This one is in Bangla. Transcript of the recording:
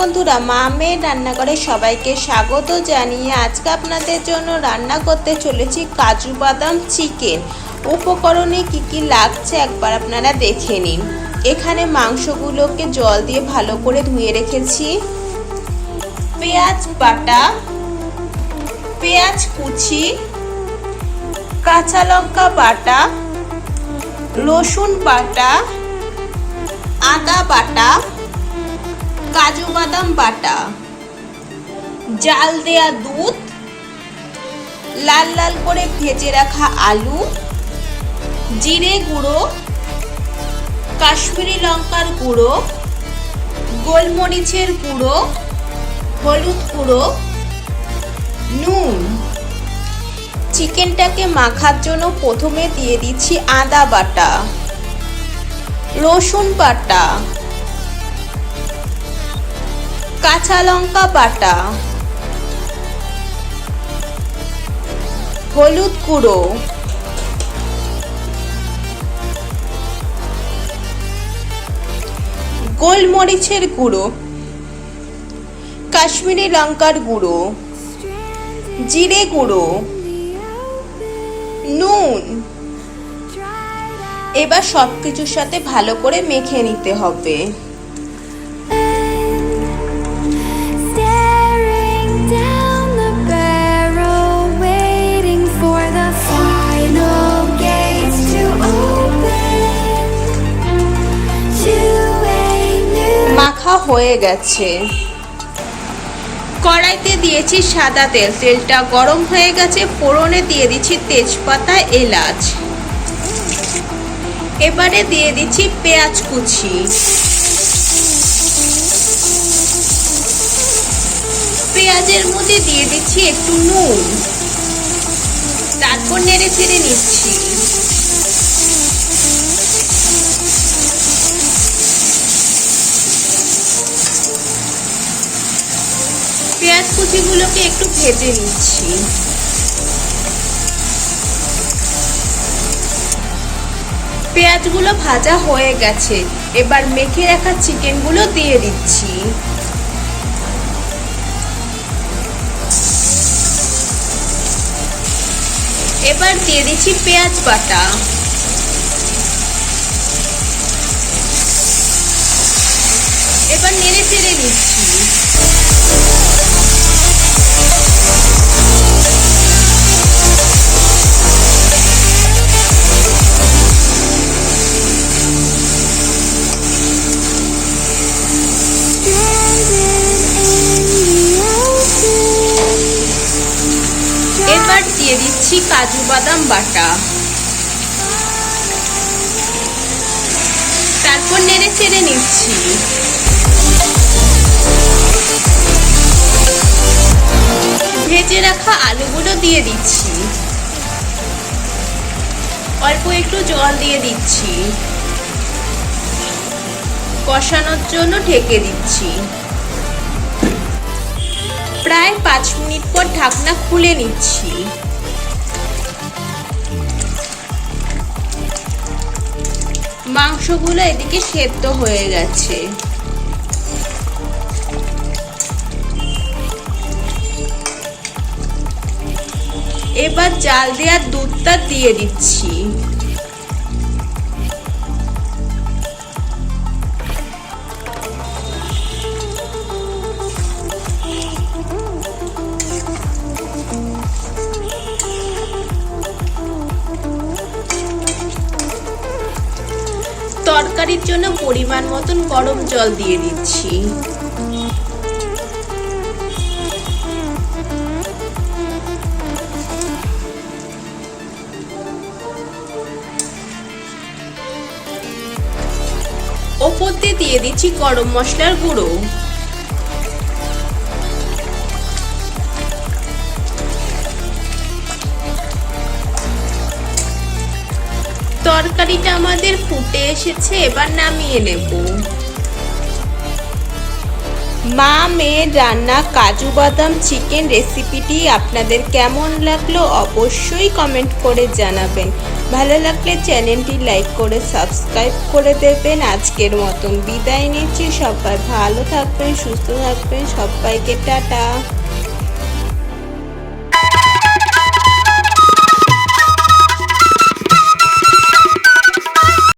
বন্ধুরা মা মেয়ের রান্নাঘরে সবাইকে স্বাগত জানিয়ে আজকে আপনাদের জন্য রান্না করতে চলেছি কাজু বাদাম চিকেন। উপকরণে কি কি লাগছে একবার আপনারা দেখে নিন। এখানে মাংসগুলোকে জল দিয়ে ভালো করে ধুয়ে রেখেছি। পেঁয়াজ বাটা, পেঁয়াজ কুচি, কাঁচা লঙ্কা বাটা, রসুন বাটা, আদা বাটা কাজু বাদাম বাটা। জাল দেয়া দুধ। লাল লাল করে ভেজে রাখা আলু। জিরে গুঁড়ো। কাশ্মীরি লঙ্কার গুঁড়ো। গোলমরিচের গুঁড়ো। হলুদ গুঁড়ো। নুন। চিকেনটাকে মাখার জন্য প্রথমে দিয়ে দিচ্ছি আদা বাটা। রসুন বাটা। কাঁচা লঙ্কা বাটা। হলুদ গুঁড়ো। গোলমরিচের গুঁড়ো। কাশ্মীরি লঙ্কার গুঁড়ো। জিরে গুঁড়ো। নুন। এবার সব কিছুর সাথে ভালো করে মেখে নিতে হবে। হয়ে গেছে। কড়াইতে দিয়েছি সাদা তেল। তেলটা গরম হয়ে গেছে, ফোড়নে দিয়ে দিচ্ছি তেজপাতা, এলাচ। এবারে দিয়ে দিচ্ছি পেঁয়াজ কুচি। পেঁয়াজের মধ্যে দিয়ে দিচ্ছি একটু নুন। তারপর নেড়ে চেড়ে নিচ্ছি। কুচিগুলোকে একটু ভেজে নিচ্ছি। পেঁয়াজগুলো ভাজা হয়ে গেছে। এবার মেখে রাখা চিকেনগুলো দিয়ে দিচ্ছি। এবার দিয়ে দিচ্ছি পেঁয়াজ বাটা। এবার নেড়ে চেড়ে নিচ্ছি। এবার দিয়ে দিচ্ছি কাজু বাদাম বাটা। তারপর নেড়ে চেড়ে নিচ্ছি। ভেজে রাখা আলুগুলো দিয়ে দিচ্ছি। অল্প একটু জল দিয়ে দিচ্ছি। কষানোর জন্য ঢেকে দিচ্ছি। প্রায় পাঁচ মিনিট পর ঢাকনা খুলে নিচ্ছি। মাংসগুলো এদিকে সেদ্ধ হয়ে গেছে। এবার জাল দেওয়ার দুধটা দিয়ে দিচ্ছি। তরকারির জন্য পরিমাণ মতন গরম জল দিয়ে দিচ্ছি। ওপর দিয়ে দিয়ে দিচ্ছি গরম মশলার গুঁড়ো। তরকারিটা আমাদের ফুটে এসেছে, এবার নামিয়ে নেব। মা মেয়ের রান্না, কাজু বাদাম চিকেন রেসিপিটি আপনাদের কেমন লাগল অবশ্যই কমেন্ট করে জানাবেন। ভালো লাগলে চ্যানেলটি লাইক করে সাবস্ক্রাইব করে দেবেন। আজকের মতন বিদায় নিচ্ছি। সবাই ভালো থাকবেন, সুস্থ থাকবেন। সবাইকে টাটা।